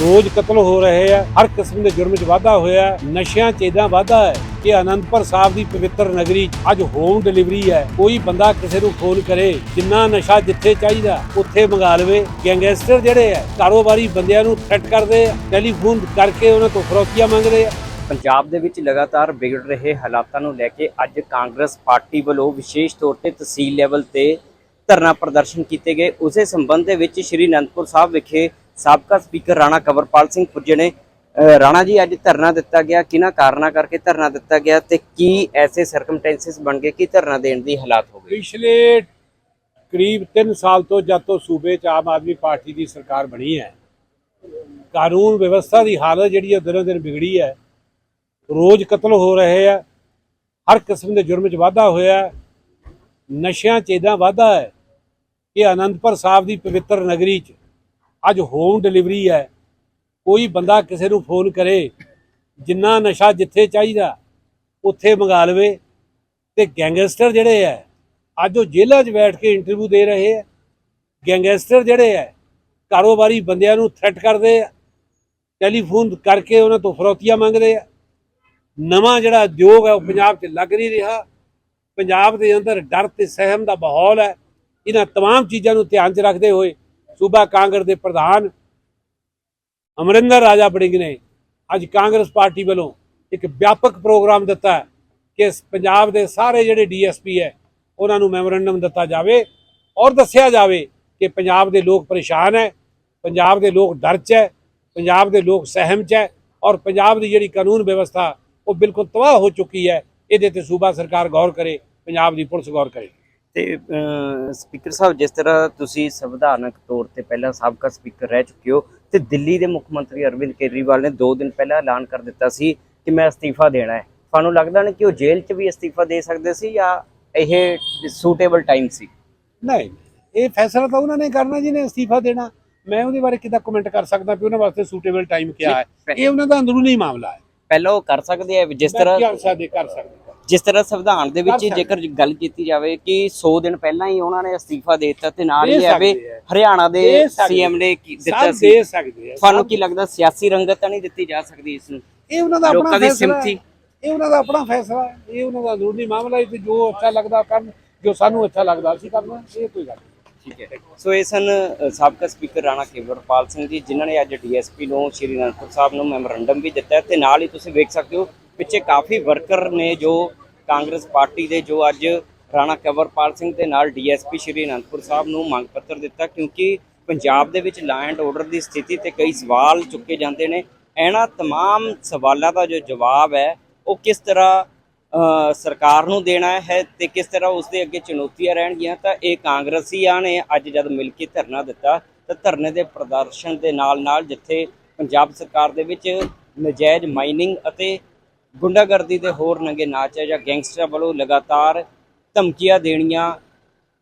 ਰੋਜ਼ ਕਤਲ ਹੋ ਰਹੇ ਆ, ਹਰ ਕਿਸਮ ਦੇ ਜੁਰਮ 'ਚ ਵਾਧਾ ਹੋਇਆ, ਨਸ਼ਿਆਂ 'ਚ ਇਦਾਂ ਵਾਧਾ ਹੈ ਕਿ ਅਨੰਦਪੁਰ ਸਾਹਿਬ ਦੀ ਪਵਿੱਤਰ ਨਗਰੀ ਅੱਜ ਹੋਮ ਡਿਲੀਵਰੀ ਹੈ। ਕੋਈ ਬੰਦਾ ਕਿਸੇ ਨੂੰ ਫੋਨ ਕਰੇ, ਜਿੰਨਾ ਨਸ਼ਾ ਜਿੱਥੇ ਚਾਹੀਦਾ, ਉੱਥੇ ਮੰਗਾ ਲਵੇ। ਗੈਂਗਸਟਰ ਜਿਹੜੇ ਆ, ਕਾਰੋਬਾਰੀ ਬੰਦਿਆਂ ਨੂੰ ਥ੍ਰੈਟ ਕਰਦੇ ਆ ਟੈਲੀਫੋਨ ਕਰਕੇ ਉਹਨਾਂ ਤੋਂ ਫਰੋਕੀਆਂ ਮੰਗਦੇ ਆ। ਪੰਜਾਬ ਦੇ ਵਿੱਚ ਲਗਾਤਾਰ ਵਿਗੜ ਰਹੇ ਹਾਲਾਤਾਂ ਨੂੰ ਲੈ ਕੇ ਅੱਜ ਕਾਂਗਰਸ ਪਾਰਟੀ ਵੱਲੋਂ ਵਿਸ਼ੇਸ਼ ਤੌਰ ਤੇ ਤਹਿਸੀਲ ਲੈਵਲ ਤੇ ਧਰਨਾ ਪ੍ਰਦਰਸ਼ਨ ਕੀਤੇ ਗਏ। ਉਸੇ ਸੰਬੰਧ ਦੇ ਵਿੱਚ ਸ਼੍ਰੀ ਅਨੰਦਪੁਰ ਸਾਹਿਬ ਵਿਖੇ ਸਾਬਕਾ ਸਪੀਕਰ ਰਾਣਾ ਕੰਵਰਪਾਲ ਸਿੰਘ ਪੁੱਜੇ ਨੇ। ਰਾਣਾ ਜੀ, ਅੱਜ ਧਰਨਾ ਦਿੱਤਾ ਗਿਆ। ਕਿਹਨਾਂ ਕਾਰਨਾਂ ਕਰਕੇ ਧਰਨਾ ਦਿੱਤਾ ਗਿਆ ਤੇ ਕੀ ਐਸੇ ਸਰਕਮਟੈਂਸਸ ਬਣ ਗਏ ਕਿ ਧਰਨਾ ਦੇਣ ਦੀ ਹਾਲਾਤ ਹੋ ਗਏ? ਪਿਛਲੇ ਕਰੀਬ 3 ਸਾਲ ਤੋਂ ਜਦ ਤੋਂ ਸੂਬੇ 'ਚ ਆਮ ਆਦਮੀ ਪਾਰਟੀ ਦੀ ਸਰਕਾਰ ਬਣੀ ਹੈ, ਕਾਨੂੰਨ ਵਿਵਸਥਾ ਦੀ ਹਾਲਤ ਜਿਹੜੀ ਹੈ ਦਿਨੋਂ ਦਿਨ ਵਿਗੜੀ ਹੈ। ਰੋਜ਼ ਕਤਲ ਹੋ ਰਹੇ ਆ ਹਰ ਕਿਸਮ ਦੇ ਜੁਰਮ 'ਚ ਵਾਧਾ ਹੋਇਆ ਨਸ਼ਿਆਂ 'ਚ ਇਦਾਂ ਵਾਧਾ ਹੈ ਕਿ ਅਨੰਦਪੁਰ ਸਾਹਿਬ ਦੀ ਪਵਿੱਤਰ ਨਗਰੀ 'ਚ ਅੱਜ ਹੋਮ ਡਿਲੀਵਰੀ ਹੈ ਕੋਈ ਬੰਦਾ ਕਿਸੇ ਨੂੰ ਫੋਨ ਕਰੇ ਜਿੰਨਾ ਨਸ਼ਾ ਜਿੱਥੇ ਚਾਹੀਦਾ ਉੱਥੇ ਮੰਗਾ ਲਵੇ ਤੇ ਗੈਂਗਸਟਰ ਜਿਹੜੇ ਆ ਅੱਜ ਉਹ ਜੇਲ੍ਹਾਂ 'ਚ ਬੈਠ ਕੇ ਇੰਟਰਵਿਊ ਦੇ ਰਹੇ ਆ ਗੈਂਗਸਟਰ ਜਿਹੜੇ ਆ ਕਾਰੋਬਾਰੀ ਬੰਦਿਆਂ ਨੂੰ ਥ੍ਰੈਟ ਕਰਦੇ ਆ ਟੈਲੀਫੋਨ ਕਰਕੇ ਉਹਨਾਂ ਤੋਂ ਫਰੋਤੀਆਂ ਮੰਗਦੇ ਆ ਨਵਾਂ ਜਿਹੜਾ ਉਦਯੋਗ ਹੈ ਉਹ ਪੰਜਾਬ 'ਚ ਲੱਗ ਨਹੀਂ ਰਿਹਾ ਪੰਜਾਬ ਦੇ ਅੰਦਰ ਡਰ ਤੇ ਸਹਿਮ ਦਾ ਮਾਹੌਲ ਹੈ ਇਹਨਾਂ तमाम ਚੀਜ਼ਾਂ ਨੂੰ ਧਿਆਨ 'ਚ ਰੱਖਦੇ ਹੋਏ ਸੂਬਾ ਕਾਂਗਰਸ ਦੇ ਪ੍ਰਧਾਨ ਅਮਰਿੰਦਰ ਰਾਜਾ ਬੜਿੰਗ ਨੇ ਅੱਜ ਕਾਂਗਰਸ ਪਾਰਟੀ ਵੱਲੋਂ ਇੱਕ ਵਿਆਪਕ ਪ੍ਰੋਗਰਾਮ ਦਿੱਤਾ ਹੈ ਕਿ ਪੰਜਾਬ ਦੇ ਸਾਰੇ ਜਿਹੜੇ ਡੀਐਸਪੀ ਹੈ, ਉਹਨਾਂ ਨੂੰ ਮੈਮੋਰੈਂਡਮ ਦਿੱਤਾ ਜਾਵੇ ਔਰ ਦੱਸਿਆ ਜਾਵੇ ਕਿ ਪੰਜਾਬ ਦੇ ਲੋਕ ਪਰੇਸ਼ਾਨ ਹੈ, ਪੰਜਾਬ ਦੇ ਲੋਕ ਡਰ 'ਚ ਹੈ, ਪੰਜਾਬ ਦੇ ਲੋਕ ਸਹਿਮ 'ਚ ਹੈ ਔਰ ਪੰਜਾਬ ਦੀ ਜਿਹੜੀ ਕਾਨੂੰਨ ਵਿਵਸਥਾ ਉਹ ਬਿਲਕੁਲ ਤਬਾਹ ਹੋ ਚੁੱਕੀ ਹੈ, ਇਹਦੇ ਤੇ ਸੂਬਾ ਸਰਕਾਰ ਗੌਰ ਕਰੇ, ਪੰਜਾਬ ਦੀ ਪੁਲਿਸ ਗੌਰ ਕਰੇ। ਤੇ ਸਪੀਕਰ ਸਾਹਿਬ ਜਿਸ ਤਰ੍ਹਾਂ ਤੁਸੀਂ ਸੰਵਿਧਾਨਕ ਤੌਰ ਤੇ ਪਹਿਲਾਂ ਸਾਬਕਾ ਸਪੀਕਰ ਰਹਿ ਚੁੱਕੇ ਹੋ ਤੇ ਦਿੱਲੀ ਦੇ ਮੁੱਖ ਮੰਤਰੀ ਅਰਵਿੰਦ ਕੇਜਰੀਵਾਲ ਨੇ 2 ਦਿਨ ਪਹਿਲਾਂ ਐਲਾਨ ਕਰ ਦਿੱਤਾ ਸੀ ਕਿ ਮੈਂ ਅਸਤੀਫਾ ਦੇਣਾ ਹੈ। ਤੁਹਾਨੂੰ ਲੱਗਦਾ ਨਹੀਂ ਕਿ ਉਹ ਜੇਲ੍ਹ 'ਚ ਵੀ ਅਸਤੀਫਾ ਦੇ ਸਕਦੇ ਸੀ ਜਾਂ ਇਹ ਸੂਟੇਬਲ ਟਾਈਮ ਸੀ? ਨਹੀਂ ਇਹ ਫੈਸਲਾ ਤਾਂ ਉਹਨਾਂ ਨੇ ਕਰਨਾ ਜਿਹਨੇ ਅਸਤੀਫਾ ਦੇਣਾ। ਮੈਂ ਉਹਦੇ ਬਾਰੇ ਕਿੱਦਾਂ ਕਮੈਂਟ ਕਰ ਸਕਦਾ ਵੀ ਉਹਨਾਂ ਵਾਸਤੇ ਸੂਟੇਬਲ ਟਾਈਮ ਕਿਆ ਹੈ? ਇਹ ਉਹਨਾਂ ਦਾ ਅੰਦਰੂਨੀ ਮਾਮਲਾ ਹੈ। ਪਹਿਲਾਂ ਉਹ ਕਰ ਸਕਦੇ ਆ ਜਿਸ ਤਰ੍ਹਾਂ ਕੀ ਕਰ ਸਕਦੇ ਕਰ ਸਕਦੇ ਜਿਸ ਤਰ੍ਹਾਂ ਸੰਵਿਧਾਨ ਦੇ ਵਿੱਚ। ਜੇਕਰ ਗੱਲ ਕੀਤੀ ਜਾਵੇ ਕਿ 100 ਦਿਨ ਪਹਿਲਾਂ ਹੀ ਉਹਨਾਂ ਨੇ ਅਸਤੀਫਾ ਦੇ ਦਿੱਤਾ ਤੇ ਨਾਲ ਹੀ ਦੇ ਐਵੇਂ ਸਕਦੇ ਆ। ਹਰਿਆਣਾ ਦੇ। ਸੀਐਮ ਨੇ ਦਿੱਤਾ ਸੀ ਤੁਹਾਨੂੰ ਕੀ ਲੱਗਦਾ ਸਿਆਸੀ ਰੰਗਤ ਤਾਂ ਨਹੀਂ ਦਿੱਤੀ ਜਾ ਸਕਦੀ ਇਸ ਨੂੰ ਇਹ ਉਹਨਾਂ ਦਾ ਆਪਣਾ ਫੈਸਲਾ। ਇਹ ਉਹਨਾਂ ਦਾ ਆਪਣਾ ਫੈਸਲਾ ਹੈ ਇਹ ਉਹਨਾਂ ਦਾ ਅੰਦਰੂਨੀ ਮਾਮਲਾ ਹੈ ਤੇ ਜੋ ਅੱਛਾ ਲੱਗਦਾ ਕਰਨ ਜੋ ਸਾਨੂੰ ਅੱਛਾ ਲੱਗਦਾ ਅਸੀਂ ਕਰਨਾ ਇਹ ਕੋਈ ਗੱਲ ਨਹੀਂ ਠੀਕ ਹੈ ਸੋ ਇਹ ਸਨ ਸਾਬਕਾ ਸਪੀਕਰ ਰਾਣਾ ਕੇਵਰਪਾਲ ਸਿੰਘ ਜੀ ਜਿਨ੍ਹਾਂ ਨੇ ਅੱਜ ਡੀਐਸਪੀ ਨੂੰ ਸ਼੍ਰੀ ਅਨੰਦਪੁਰ ਸਾਹਿਬ ਨੂੰ ਮੈਮੋਰੰਡਮ ਵੀ ਦਿੱਤਾ ਤੇ ਨਾਲ ਹੀ ਤੁਸੀਂ ਵੇਖ ਸਕਦੇ ਹੋ ਪਿੱਛੇ ਕਾਫੀ ਵਰਕਰ ਨੇ ਜੋ ਕਾਂਗਰਸ ਪਾਰਟੀ ਦੇ ਜੋ ਅੱਜ ਰਾਣਾ ਕੇਵਰਪਾਲ ਸਿੰਘ ਦੇ ਨਾਲ ਡੀਐਸਪੀ ਸ਼੍ਰੀ ਅਨੰਦਪੁਰ ਸਾਹਿਬ ਨੂੰ ਮੰਗ ਪੱਤਰ ਦਿੱਤਾ ਕਿਉਂਕਿ ਪੰਜਾਬ ਦੇ ਵਿੱਚ ਲੈਂਡ ਆਰਡਰ ਦੀ ਸਥਿਤੀ ਤੇ ਕਈ ਸਵਾਲ ਚੁੱਕੇ ਜਾਂਦੇ ਨੇ ਇਹਨਾਂ तमाम ਸਵਾਲਾਂ ਦਾ ਜੋ ਜਵਾਬ ਹੈ ਉਹ ਕਿਸ ਤਰ੍ਹਾਂ ਅ, ਸਰਕਾਰ ਨੂੰ ਦੇਣਾ ਹੈ ਤੇ ਕਿਸ ਤਰ੍ਹਾਂ ਉਸ ਦੇ ਅੱਗੇ ਚੁਣੌਤੀਆਂ ਰਹਿਣਗੀਆਂ ਤਾਂ ਇਹ ਕਾਂਗਰਸੀਆਂ ਨੇ ਅੱਜ ਜਦ ਮਿਲ ਕੇ ਧਰਨਾ ਦਿੱਤਾ ਤਾਂ ਧਰਨੇ ਦੇ ਪ੍ਰਦਰਸ਼ਨ ਦੇ ਨਾਲ ਨਾਲ ਜਿੱਥੇ ਪੰਜਾਬ ਸਰਕਾਰ ਦੇ ਵਿੱਚ ਨਜਾਇਜ਼ ਮਾਈਨਿੰਗ ਅਤੇ ਗੁੰਡਾਗਰਦੀ ਦੇ ਹੋਰ ਨੰਗੇ ਨਾਚ ਹੈ ਜਾਂ ਗੈਂਗਸਟਰਾਂ ਵੱਲੋਂ ਲਗਾਤਾਰ ਧਮਕੀਆਂ ਦੇਣੀਆਂ,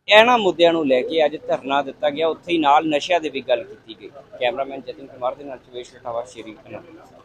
ਇਹਨਾਂ ਮੁੱਦਿਆਂ ਨੂੰ ਲੈ ਕੇ ਅੱਜ ਧਰਨਾ ਦਿੱਤਾ ਗਿਆ। ਉੱਥੇ ਹੀ ਨਾਲ ਨਸ਼ਿਆਂ ਦੀ ਵੀ ਗੱਲ ਕੀਤੀ ਗਈ। ਕੈਮਰਾਮੈਨ ਜਤਿਨ ਕੁਮਾਰ ਦੇ ਨਾਲ ਚਵੇਸ਼ ਰਟਾਵਾ ਸ਼੍ਰੀ ਅਨੰਦਪੁਰ